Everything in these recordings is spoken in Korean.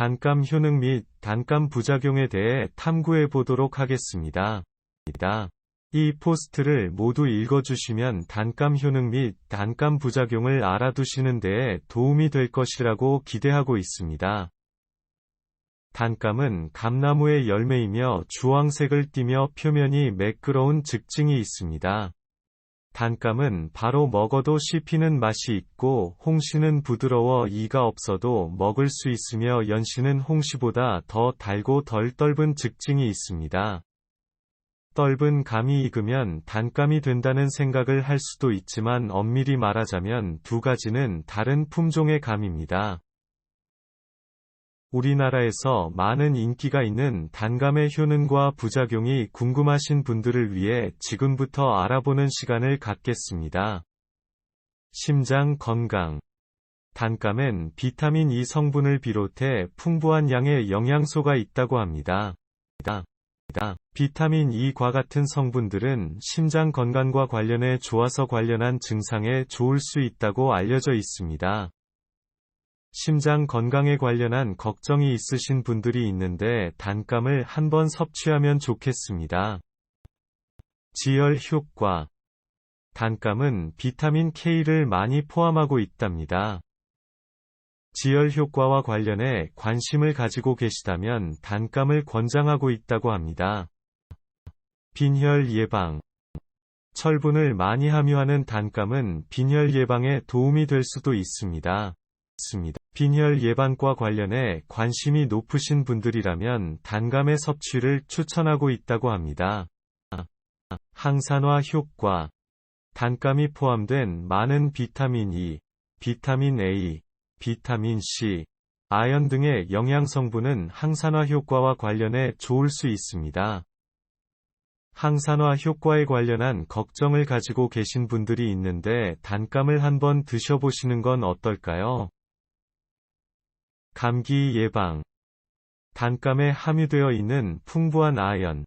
단감 효능 및 단감 부작용에 대해 탐구해 보도록 하겠습니다. 이 포스트를 모두 읽어주시면 단감 효능 및 단감 부작용을 알아두시는 데에 도움이 될 것이라고 기대하고 있습니다. 단감은 감나무의 열매이며 주황색을 띠며 표면이 매끄러운 즉증이 있습니다. 단감은 바로 먹어도 씹히는 맛이 있고 홍시는 부드러워 이가 없어도 먹을 수 있으며 연시는 홍시보다 더 달고 덜 떫은 즉증이 있습니다. 떫은 감이 익으면 단감이 된다는 생각을 할 수도 있지만 엄밀히 말하자면 두 가지는 다른 품종의 감입니다. 우리나라에서 많은 인기가 있는 단감의 효능과 부작용이 궁금하신 분들을 위해 지금부터 알아보는 시간을 갖겠습니다. 심장 건강 단감엔 비타민 E 성분을 비롯해 풍부한 양의 영양소가 있다고 합니다. 비타민 E과 같은 성분들은 심장 건강과 관련해 좋아서 관련한 증상에 좋을 수 있다고 알려져 있습니다. 심장 건강에 관련한 걱정이 있으신 분들이 있는데 단감을 한번 섭취하면 좋겠습니다. 지혈 효과 단감은 비타민 K를 많이 포함하고 있답니다. 지혈 효과와 관련해 관심을 가지고 계시다면 단감을 권장하고 있다고 합니다. 빈혈 예방 철분을 많이 함유하는 단감은 빈혈 예방에 도움이 될 수도 있습니다. 빈혈 예방과 관련해 관심이 높으신 분들이라면 단감의 섭취를 추천하고 있다고 합니다. 항산화 효과 단감이 포함된 많은 비타민 E, 비타민 A, 비타민 C, 아연 등의 영양 성분은 항산화 효과와 관련해 좋을 수 있습니다. 항산화 효과에 관련한 걱정을 가지고 계신 분들이 있는데 단감을 한번 드셔보시는 건 어떨까요? 감기 예방 단감에 함유되어 있는 풍부한 아연,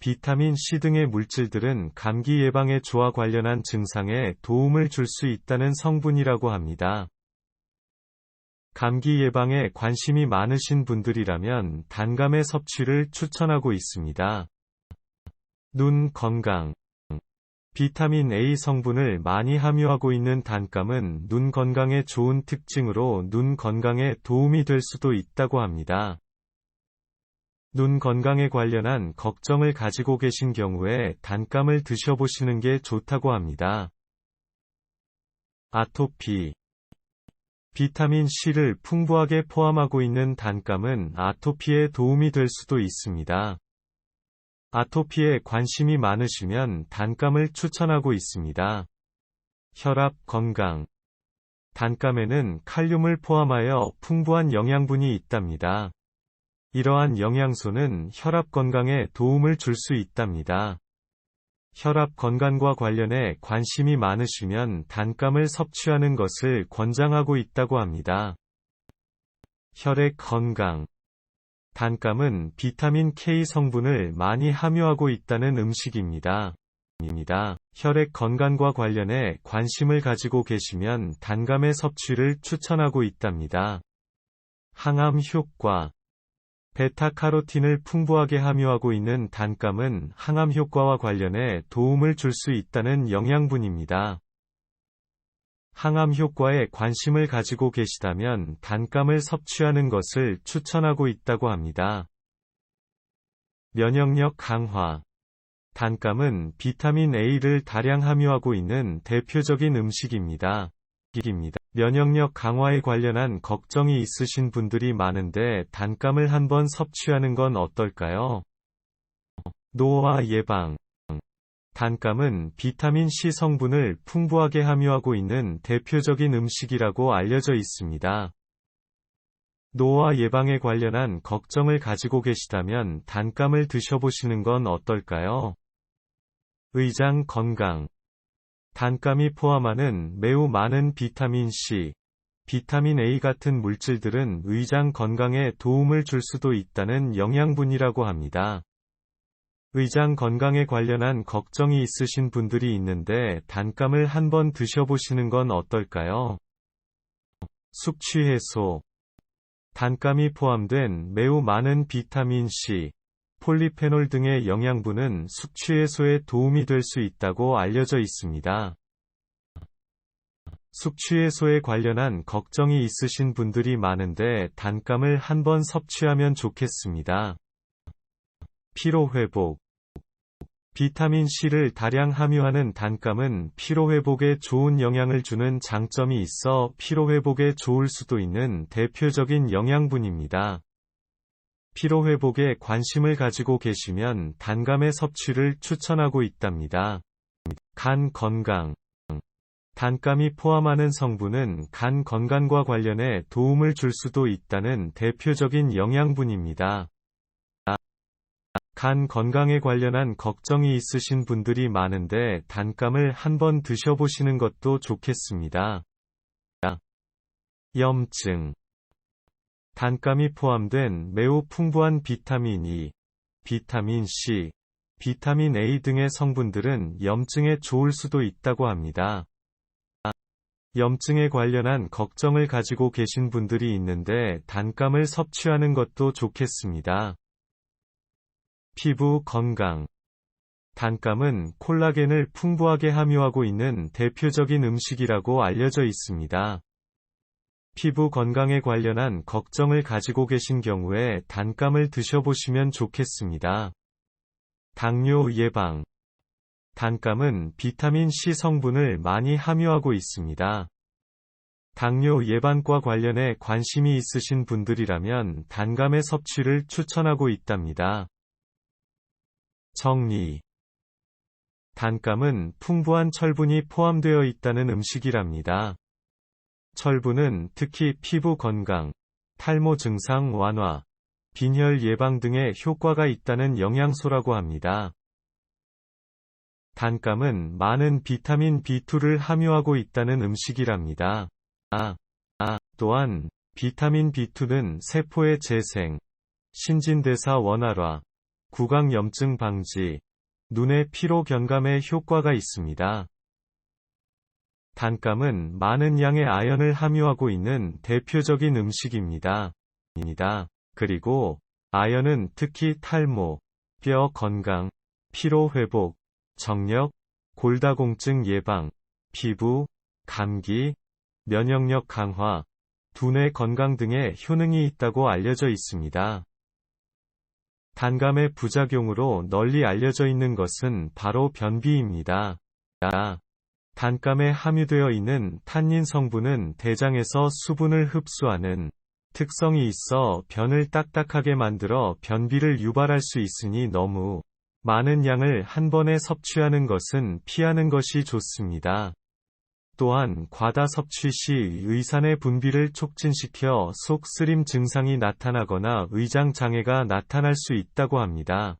비타민 C 등의 물질들은 감기 예방에 조화 관련한 증상에 도움을 줄 수 있다는 성분이라고 합니다. 감기 예방에 관심이 많으신 분들이라면 단감의 섭취를 추천하고 있습니다. 눈 건강 비타민 A 성분을 많이 함유하고 있는 단감은 눈 건강에 좋은 특징으로 눈 건강에 도움이 될 수도 있다고 합니다. 눈 건강에 관련한 걱정을 가지고 계신 경우에 단감을 드셔보시는 게 좋다고 합니다. 아토피 비타민 C를 풍부하게 포함하고 있는 단감은 아토피에 도움이 될 수도 있습니다. 아토피에 관심이 많으시면 단감을 추천하고 있습니다. 혈압 건강 단감에는 칼륨을 포함하여 풍부한 영양분이 있답니다. 이러한 영양소는 혈압 건강에 도움을 줄 수 있답니다. 혈압 건강과 관련해 관심이 많으시면 단감을 섭취하는 것을 권장하고 있다고 합니다. 혈액 건강 단감은 비타민 K 성분을 많이 함유하고 있다는 음식입니다. 입니다. 혈액 건강과 관련해 관심을 가지고 계시면 단감의 섭취를 추천하고 있답니다. 항암 효과 베타카로틴을 풍부하게 함유하고 있는 단감은 항암 효과와 관련해 도움을 줄 수 있다는 영양분입니다. 항암 효과에 관심을 가지고 계시다면 단감을 섭취하는 것을 추천하고 있다고 합니다. 면역력 강화 단감은 비타민 A를 다량 함유하고 있는 대표적인 음식입니다. 면역력 강화에 관련한 걱정이 있으신 분들이 많은데 단감을 한번 섭취하는 건 어떨까요? 노화 예방 단감은 비타민 C 성분을 풍부하게 함유하고 있는 대표적인 음식이라고 알려져 있습니다. 노화 예방에 관련한 걱정을 가지고 계시다면 단감을 드셔보시는 건 어떨까요? 의장 건강 단감이 포함하는 매우 많은 비타민 C, 비타민 A 같은 물질들은 의장 건강에 도움을 줄 수도 있다는 영양분이라고 합니다. 의장 건강에 관련한 걱정이 있으신 분들이 있는데 단감을 한번 드셔보시는 건 어떨까요? 숙취 해소 단감이 포함된 매우 많은 비타민 C, 폴리페놀 등의 영양분은 숙취 해소에 도움이 될 수 있다고 알려져 있습니다. 숙취 해소에 관련한 걱정이 있으신 분들이 많은데 단감을 한번 섭취하면 좋겠습니다. 피로 회복 비타민 C를 다량 함유하는 단감은 피로 회복에 좋은 영향을 주는 장점이 있어 피로 회복에 좋을 수도 있는 대표적인 영양분입니다. 피로 회복에 관심을 가지고 계시면 단감의 섭취를 추천하고 있답니다. 간 건강 단감이 포함하는 성분은 간 건강과 관련해 도움을 줄 수도 있다는 대표적인 영양분입니다. 간 건강에 관련한 걱정이 있으신 분들이 많은데 단감을 한번 드셔보시는 것도 좋겠습니다. 염증 단감이 포함된 매우 풍부한 비타민 E, 비타민 C, 비타민 A 등의 성분들은 염증에 좋을 수도 있다고 합니다. 염증에 관련한 걱정을 가지고 계신 분들이 있는데 단감을 섭취하는 것도 좋겠습니다. 피부 건강 단감은 콜라겐을 풍부하게 함유하고 있는 대표적인 음식이라고 알려져 있습니다. 피부 건강에 관련한 걱정을 가지고 계신 경우에 단감을 드셔보시면 좋겠습니다. 당뇨 예방 단감은 비타민-C 성분을 많이 함유하고 있습니다. 당뇨 예방과 관련해 관심이 있으신 분들이라면 단감의 섭취를 추천하고 있답니다. 정리 단감은 풍부한 철분이 포함되어 있다는 음식이랍니다. 철분은 특히 피부 건강, 탈모 증상 완화, 빈혈 예방 등의 효과가 있다는 영양소라고 합니다. 단감은 많은 비타민 B2를 함유하고 있다는 음식이랍니다. 아, 아, 또한 비타민 B2는 세포의 재생, 신진대사 원활화, 구강염증 방지, 눈의 피로 견감에 효과가 있습니다. 단감은 많은 양의 아연을 함유하고 있는 대표적인 음식입니다. 그리고 아연은 특히 탈모, 뼈 건강, 피로 회복, 정력, 골다공증 예방, 피부, 감기, 면역력 강화, 두뇌 건강 등의 효능이 있다고 알려져 있습니다. 단감의 부작용으로 널리 알려져 있는 것은 바로 변비입니다. 단감에 함유되어 있는 탄닌 성분은 대장에서 수분을 흡수하는 특성이 있어 변을 딱딱하게 만들어 변비를 유발할 수 있으니 너무 많은 양을 한 번에 섭취하는 것은 피하는 것이 좋습니다. 또한 과다 섭취 시 의산의 분비를 촉진시켜 속 쓰림 증상이 나타나거나 의장 장애가 나타날 수 있다고 합니다.